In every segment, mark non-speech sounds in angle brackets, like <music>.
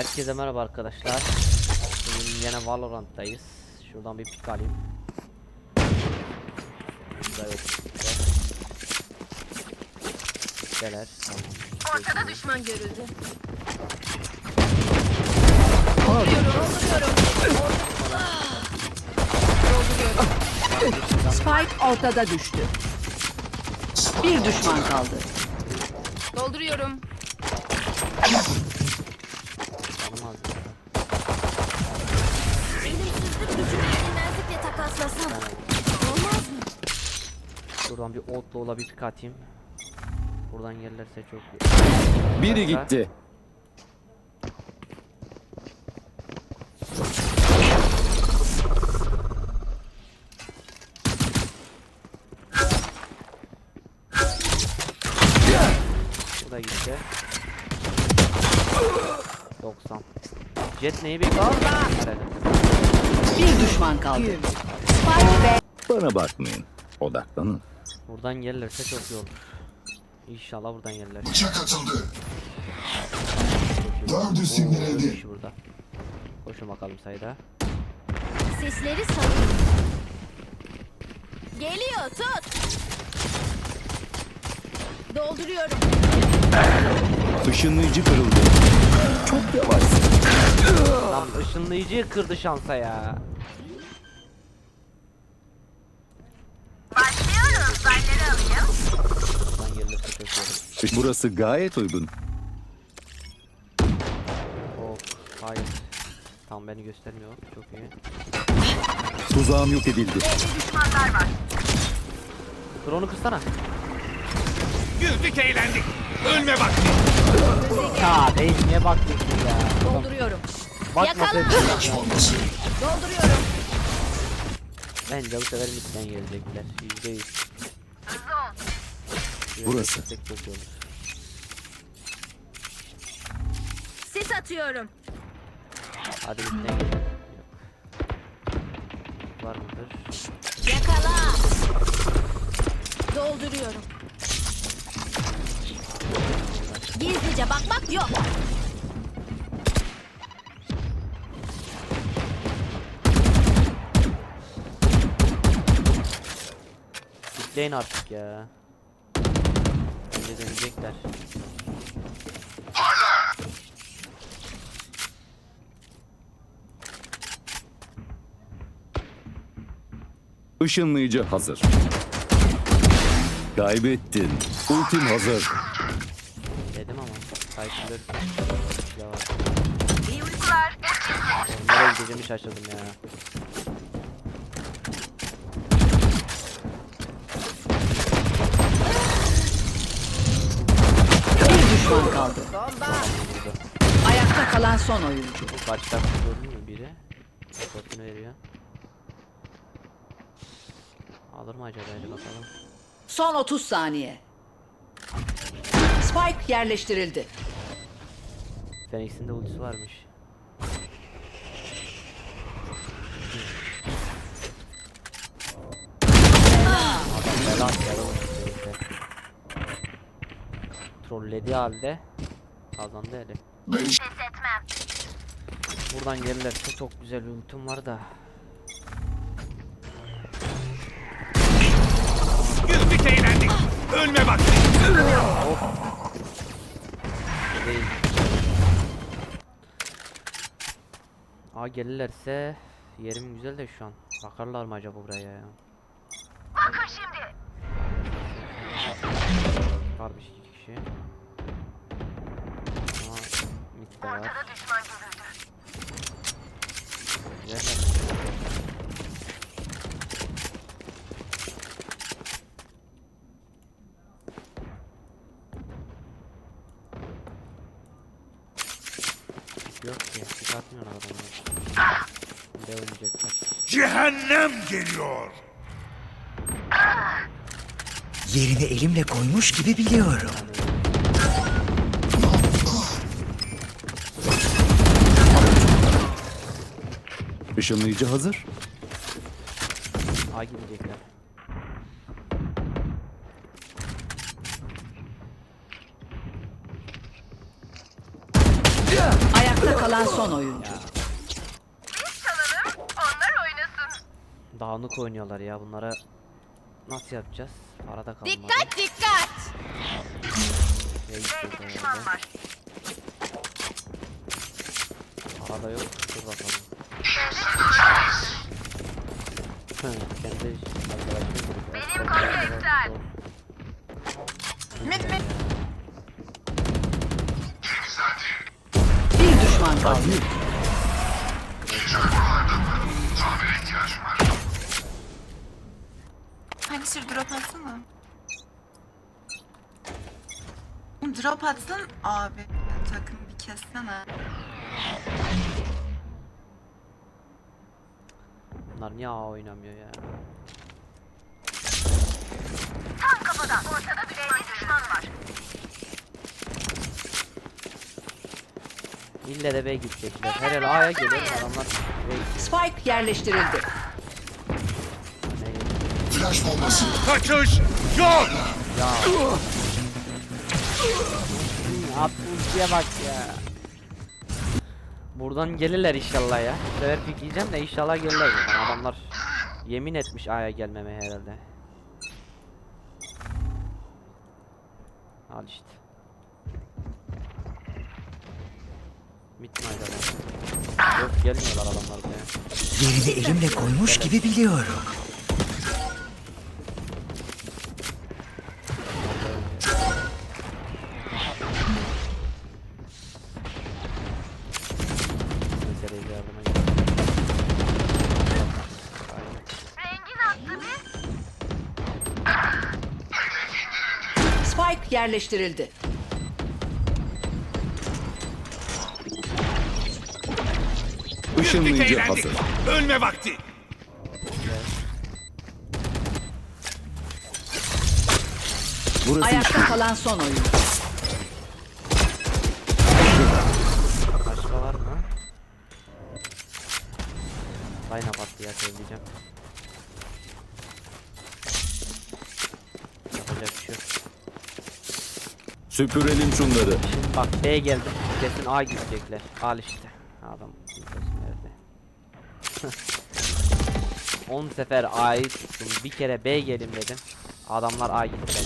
Herkese merhaba arkadaşlar. Bugün yine Valorant'tayız. Şuradan bir pik alayım. Burada yok. Pikteler. Tamam. Ortada düşman görüldü. Dolduruyorum, dolduruyorum. Dolduruyorum. Spike ortada düştü. Bir düşman kaldı. Dolduruyorum. <laughs> Şuradan bir outlaw'la bir pik atayım. Buradan gelirse çok iyi. Biri gitti. Bu da gitti. 90. Jet neyi bekliyor? Bir düşman kaldı. Bana bakmayın. Odaklanın. Buradan gelirse çok iyi olur. İnşallah buradan gelirler. Bıçak atıldı. Dördü sindirildi. burada. Koşun bakalım sayda. Sesleri salın. Geliyor, tut. Dolduruyorum. Işınlayıcı kırıldı. Çok yavaşsın. Lan ışınlayıcıyı kırdı şansa ya. Olur. Burası gayet uygun. Oh, hayır. Tam beni göstermiyor. Çok iyi. Tuzağım yok edildi. Drone'u kırsana. Güldük eğlendik. Ölme bak. Ya değil niye baktın ki ya? Dolduruyorum. Bakma Yakala. Dolduruyorum. Bence bu sefer midden gelecekler. Yüzde yüz. Burası. Sis atıyorum. Hadi. Yok. Var mıdır? Yakala. Dolduruyorum. Gizlice bakmak yok. Bitleyin artık ya. Bence dönecekler. Işınlayıcı hazır. Kaybettin. Ultim hazır. Dedim ama. Sayfaları silah var. Nereye gideceğimi şaşırdım ya. Düşman kaldı. Ayakta kalan son oyuncu. Kaç dakika gördün mü biri? Bakını veriyor. Alır mı acaba hadi bakalım. Son 30 saniye. Spike yerleştirildi. Phoenix'in de ultisi varmış. Trollediği halde kazandı hele. Beş. Buradan gelirlerse çok güzel bir ultim var da. Güldük eğlendik. Ölme bak. Değil. Aa gelirlerse yerim güzel de şu an. Bakarlar mı acaba buraya ya? Bakın şimdi. Varmış iki kişi. Ama mid de var. Ortada düşman görüldü. Yok ki, çıkartmıyorlar adamları. Bir de oynayacaklar. Cehennem geliyor. Yerini elimle koymuş gibi biliyorum. Işınlayıcı hazır. A gidecekler. Ayakta kalan son oyuncu. Dağınık oynuyorlar ya bunlara. Nasıl yapacağız? Para da kalmadı. Dikkat dikkat. Nereye gidiyoruz herhalde? Para da yok. Dur bakalım. Kendi Benim kopya iptal. Bir düşman kaldı. Hani sür drop atsana. Drop atsın abi. Takım bir kessene. Bunlar niye A oynamıyor ya? İlle de B gidecekler. Her el A'ya geliyor adamlar. Spike yerleştirildi. Ne Kaçış yok. Atlıya bak ya. Buradan gelirler inşallah ya. Bu sefer pikleyeceğim de inşallah gelirler. buradan. Adamlar yemin etmiş A'ya gelmemeye herhalde. Al işte. Bitti mi acaba? Yok gelmiyorlar adamlar buraya. Yerini elimle koymuş gibi biliyorum. Yerleştirildi. Işınlayıcı eğlendik. hazır. Ölme vakti. Burası Ayakta kalan son oyuncu. Başka var mı? Rayna battı ya söyleyeceğim. Süpürelim şunları. Şimdi bak B geldi. Kesin A gidecekler. Al işte. Adam verdi. 10 sefer A'yı tuttum. Bir kere B gelin dedim. Adamlar A gittiler.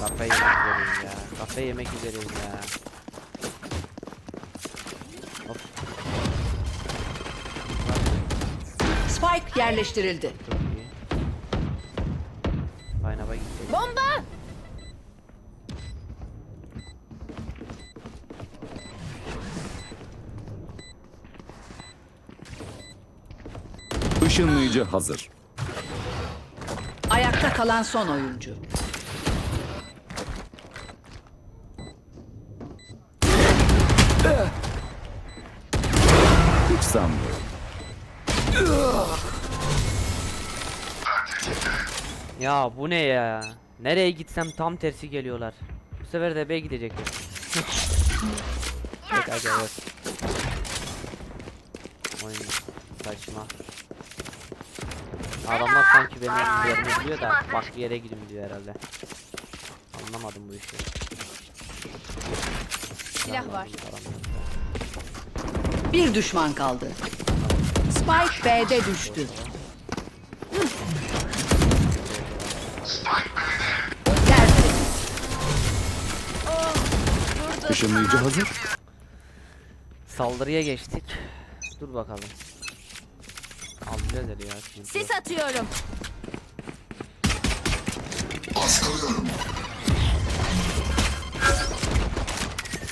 Kafayı yemek üzereyim ya. Kafayı yemek üzereyim ya. Hop. Spike yerleştirildi. Çok Işınlayıcı hazır. Ayakta kalan son oyuncu. Hiç sanmıyorum. Ya bu ne ya? Nereye gitsem tam tersi geliyorlar. Bu sefer de B gidecekler. Peki hadi evet. Oyun saçma. Adamlar sanki benim yerime gidiyor da başka yere gidin diyor herhalde. Anlamadım bu işi. Silah var. Bir düşman kaldı. Spike B'de düştü. Işınlayıcı hazır. Saldırıya geçtik. Dur bakalım. Alacağız eli ya. yok. Sis atıyorum.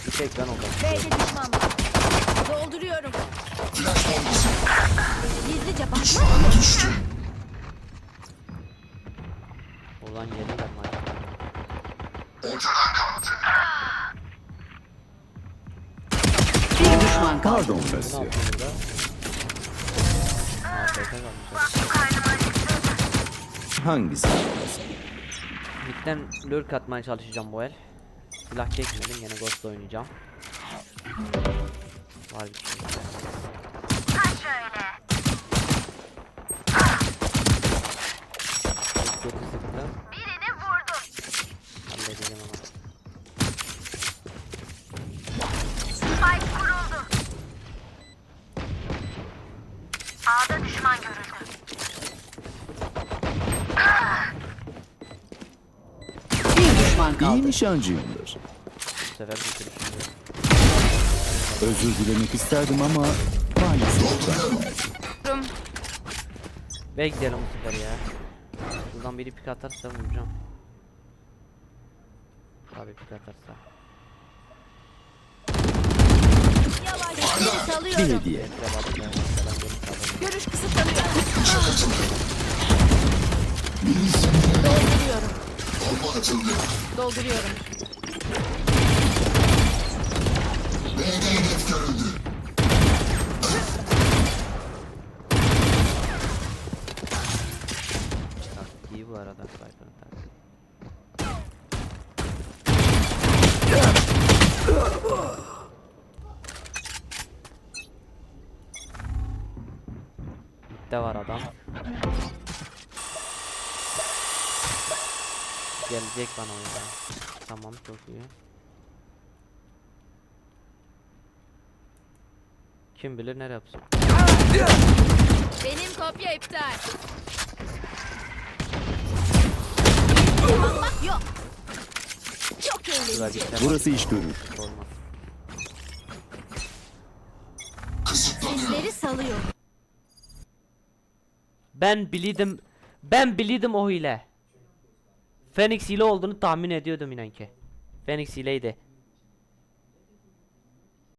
Bir tek ben oldum. B'de düşman var. Dolduruyorum. Gizlice bakma. Oradan gelirler mi acaba? Bir düşman kaldı. Pardon Ne burada? Hangisi? Mid'den lurk atmaya çalışacağım bu el. Silah çekmedim yine ghost oynayacağım. Var bir şey. Çok kötü sıktı. Birini vurdum. Halledeceğim ama. Bir düşman İyi nişancıyımdır. Bu sefer bitirişim. Özür dilemek isterdim ama maalesef ben. Ve gidelim bu sefer ya. Buradan biri pik atarsa vuracağım. Abi pik atarsa. Yavaş seni Bir salıyorum. hediye. Bekle bak ben mesela beni kazandım. Görüş kısıtlanıyor. Dolduruyorum. Dolduruyorum. Taktik iyi bu arada Cypher'ın taktiği. Mitte var adam. Gelecek bana oyuna. Tamam çok iyi. Kim bilir ne yapsın. Benim kopya iptal. Bak yok. Çok eğlenceli. Burası iş görür. olmaz. Sizleri salıyorum. Ben biliydim. Ben biliydim o hile. Phoenix hile olduğunu tahmin ediyordum inan ki. Phoenix hileydi.